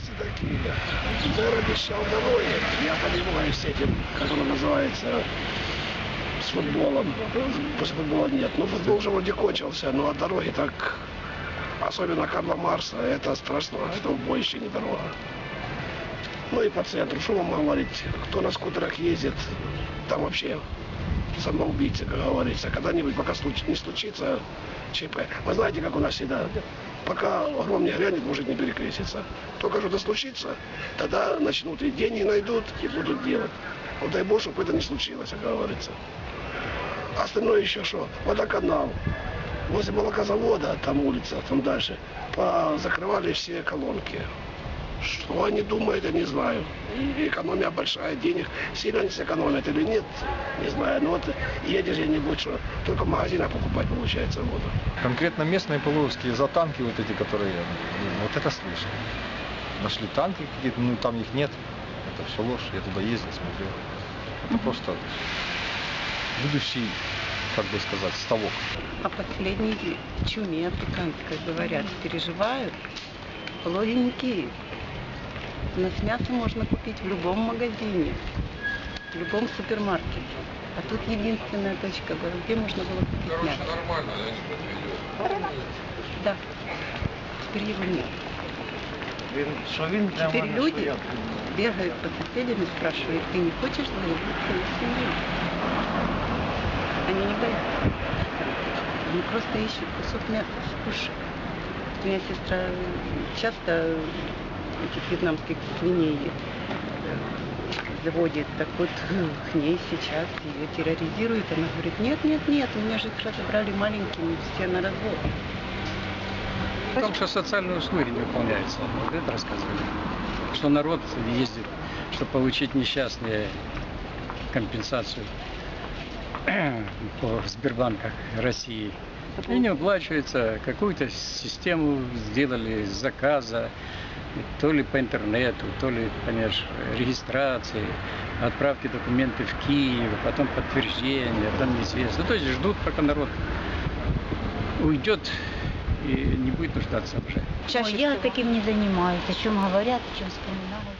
власти такие. Мэр обещал дороги. Я понимаю с этим, как оно называется, с футболом. После футбола нет. Ну, футбол уже вроде кончился, ну а дороги так, особенно Карла Марса, это страшно. Это больше не дорога. Ну и по центру, что вам говорить, кто на скутерах ездит, там вообще самоубийцы, как говорится. Когда-нибудь, пока не случится ЧП. Вы знаете, как у нас всегда, пока гром не грянет, может не перекреститься. Только что-то случится, тогда начнут и деньги найдут, и будут делать. Вот дай Бог, чтобы это не случилось, как говорится. Остальное еще что? Водоканал. Возле молокозавода, там улица, там дальше, закрывали все колонки. Что они думают, я не знаю. И экономия большая, денег сильно они сэкономят или нет, не знаю. Но вот едешь где-нибудь, что только в магазинах покупать получается воду. Конкретно местные полуовские за танки вот эти, которые, вот это слышно. Нашли танки какие-то, ну там их нет. Это все ложь, я туда ездил, смотрел. Это просто будущий, как бы сказать, ставок. О последней чуме африканской говорят, переживают. Половинки. У нас мясо можно купить в любом магазине, в любом супермаркете. А тут единственная точка была, где можно было купить мясо. нормально, да, не Да. Теперь его нет. Він, що він прямо Теперь на люди своє- бегают по соседям и спрашивают, ты не хочешь заработать свою семью? Они не боятся. Они просто ищут кусок мяса скушать. У меня сестра э, часто этих вьетнамских свиней э, заводит. Так вот, к ней сейчас ее терроризируют. Она говорит, нет, нет, нет, у меня же их разобрали маленькими, все на развод. В том, что социальные услуги не выполняются. Вот это рассказывали. Что народ ездит, чтобы получить несчастные компенсацию по Сбербанках России. И не уплачивается. Какую-то систему сделали заказа, то ли по интернету, то ли, понимаешь, регистрации, отправки документов в Киев, потом подтверждение, там неизвестно. То есть ждут, пока народ уйдет и не будет нуждаться уже. Ой, я таким не занимаюсь. О чем говорят, о чем вспоминают.